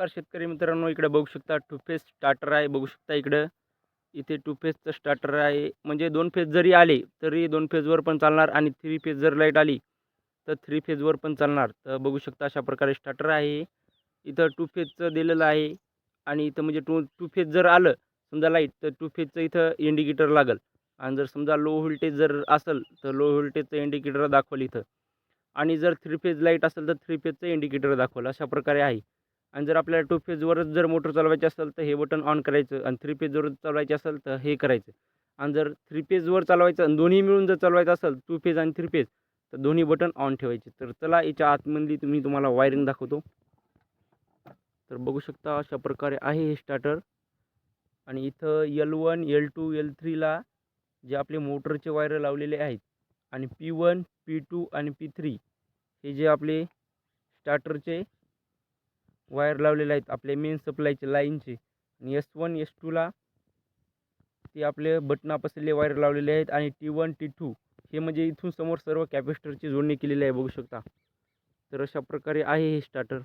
नमस्कार शेतकरी मित्रांनो इकडे बघू शकता टू फेज स्टार्टर आहे. बघू शकता इकडं इथे टू फेजचं स्टार्टर आहे. म्हणजे दोन फेज जरी आले तरी दोन फेजवर पण चालणार आणि थ्री फेज जर लाइट आली तर थ्री फेजवर पण चालणार. तर बघू शकता अशा प्रकारे स्टार्टर आहे. इथं टू फेजचं दिलेलं आहे आणि इथं म्हणजे टू टू फेज जर आलं समजा लाइट तर टू फेजचं इथं इंडिकेटर लागल. आणि जर समजा लो व्होल्टेज जर असेल तर लो व्होल्टेजचं इंडिकेटर दाखवलं इथं. आणि जर थ्री फेज लाइट असेल तर थ्री फेजचं इंडिकेटर दाखवलं. अशा प्रकारे आहे. आणि जर आपल्याला टू फेजवरच जर मोटर चालवायची असेल तर हे बटन ऑन करायचं आणि थ्री फेजवर चालवायचे असेल तर हे करायचं. आणि जर थ्री फेजवर चालवायचं आणि दोन्ही मिळून जर चालवायचं असेल टू फेज आणि थ्री फेज तर दोन्ही बटन ऑन ठेवायचे. तर चला याच्या आतमधली तुम्ही तुम्हाला वायरिंग दाखवतो. तर बघू शकता अशा प्रकारे आहे हे स्टार्टर आणि इथं L one L two L थ्रीला जे आपले मोटरचे वायर लावलेले आहेत आणि पी वन पी टू आणि पी थ्री हे जे आपले स्टार्टरचे वायर लावलेले आहेत आपले मेन सप्लायचे लाईनचे. आणि एस वन एस टूला ते आपले बटनापासले वायर लावलेले आहेत आणि टी वन टी टू हे म्हणजे इथून समोर सर्व कॅपॅसिटरची जोडणी केलेली आहे बघू शकता. तर अशा प्रकारे आहे हे स्टार्टर